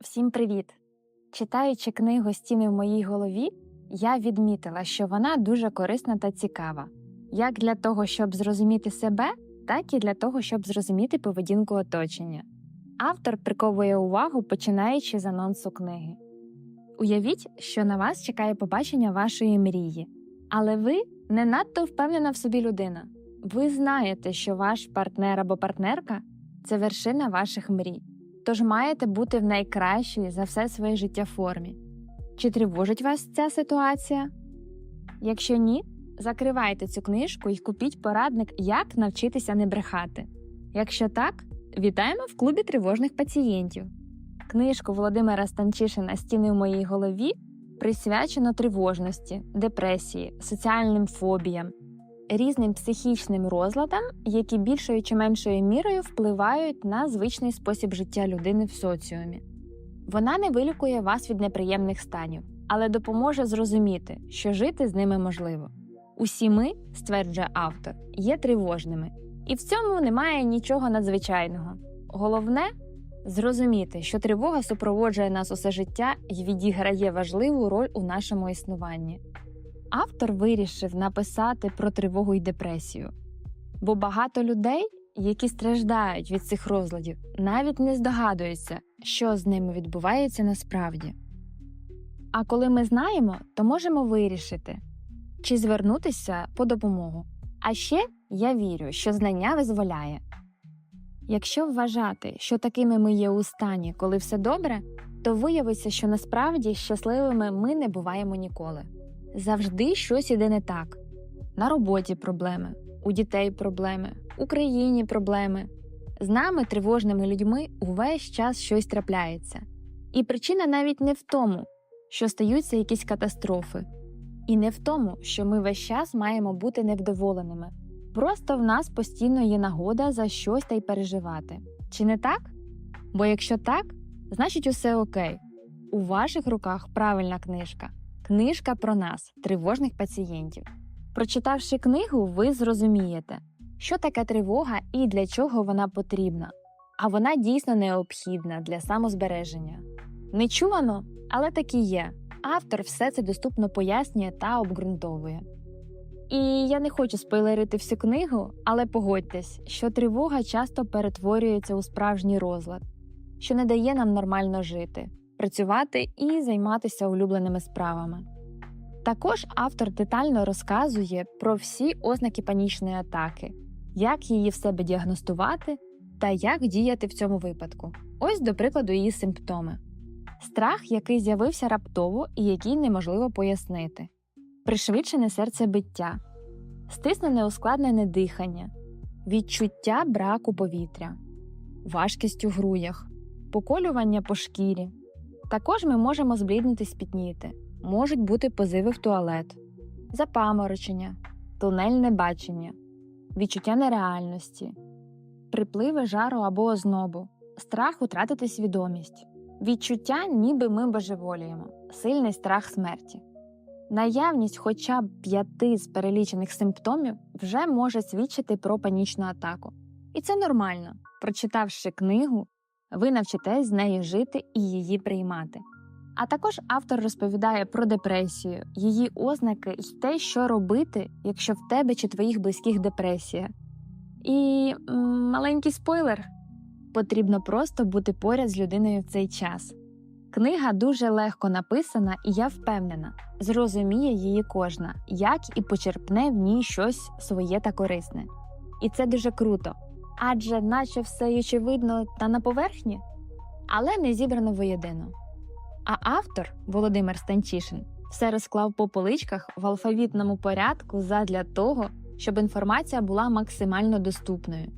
Всім привіт! Читаючи книгу Стіни в моїй голові, я відмітила, що вона дуже корисна та цікава, як для того, щоб зрозуміти себе, так і для того, щоб зрозуміти поведінку оточення. Автор приковує увагу, починаючи з анонсу книги. Уявіть, що на вас чекає побачення вашої мрії, але ви не надто впевнена в собі людина. Ви знаєте, що ваш партнер або партнерка це вершина ваших мрій. Тож маєте бути в найкращій за все своє життя формі. Чи тривожить вас ця ситуація? Якщо ні, закривайте цю книжку і купіть порадник, як навчитися не брехати. Якщо так, вітаємо в клубі тривожних пацієнтів. Книжку Володимира Станчишина Стіни в моїй голові присвячено тривожності, депресії, соціальним фобіям, різним психічним розладам, які більшою чи меншою мірою впливають на звичний спосіб життя людини в соціумі. Вона не вилікує вас від неприємних станів, але допоможе зрозуміти, що жити з ними можливо. Усі ми, стверджує автор, є тривожними, і в цьому немає нічого надзвичайного. Головне зрозуміти, що тривога супроводжує нас усе життя і відіграє важливу роль у нашому існуванні. Автор вирішив написати про тривогу і депресію, бо багато людей, які страждають від цих розладів, навіть не здогадуються, що з ними відбувається насправді. А коли ми знаємо, то можемо вирішити, чи звернутися по допомогу. А ще я вірю, що знання визволяє. Якщо вважати, що такими ми є у стані, коли все добре, то виявиться, що насправді щасливими ми не буваємо ніколи. Завжди щось іде не так. На роботі проблеми, у дітей проблеми, у країні проблеми. З нами, тривожними людьми, увесь час щось трапляється. І причина навіть не в тому, що стаються якісь катастрофи, і не в тому, що ми весь час маємо бути невдоволеними. Просто в нас постійно є нагода за щось та й переживати. Чи не так? Бо якщо так, значить усе окей. У ваших руках правильна книжка. Книжка про нас, тривожних пацієнтів. Прочитавши книгу, ви зрозумієте, що таке тривога і для чого вона потрібна. А вона дійсно необхідна для самозбереження. Нечувано, але так і є. Автор все це доступно пояснює та обґрунтовує. І я не хочу спойлерити всю книгу, але погодьтесь, що тривога часто перетворюється у справжній розлад, що не дає нам нормально жити, працювати і займатися улюбленими справами. Також автор детально розказує про всі ознаки панічної атаки, як її в себе діагностувати та як діяти в цьому випадку. Ось, до прикладу, її симптоми: страх, який з'явився раптово і який неможливо пояснити, пришвидшене серцебиття, стиснене ускладнене дихання, відчуття браку повітря, важкість у грудях, поколювання по шкірі. Також ми можемо збліднути спітніти, можуть бути позиви в туалет, запаморочення, тунельне бачення, відчуття нереальності, припливи жару або ознобу, страх втратити свідомість, відчуття, ніби ми божеволіємо, сильний страх смерті. Наявність хоча б п'яти з перелічених симптомів вже може свідчити про панічну атаку. І це нормально. Прочитавши книгу, ви навчитесь з нею жити і її приймати. А також автор розповідає про депресію, її ознаки і те, що робити, якщо в тебе чи твоїх близьких депресія. І маленький спойлер потрібно просто бути поряд з людиною в цей час. Книга дуже легко написана, і я впевнена, зрозуміє її кожна, як і почерпне в ній щось своє та корисне. І це дуже круто, адже наче все очевидно та на поверхні, але не зібрано воєдино. А автор Володимир Станчишин все розклав по поличках в алфавітному порядку задля того, щоб інформація була максимально доступною,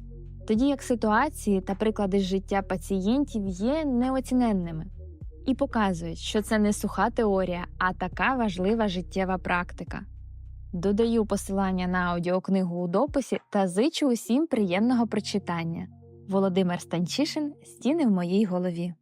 тоді як ситуації та приклади життя пацієнтів є неоціненними і показують, що це не суха теорія, а така важлива життєва практика. Додаю посилання на аудіокнигу у дописі та зичу усім приємного прочитання. Володимир Станчишин Стіни в моїй голові.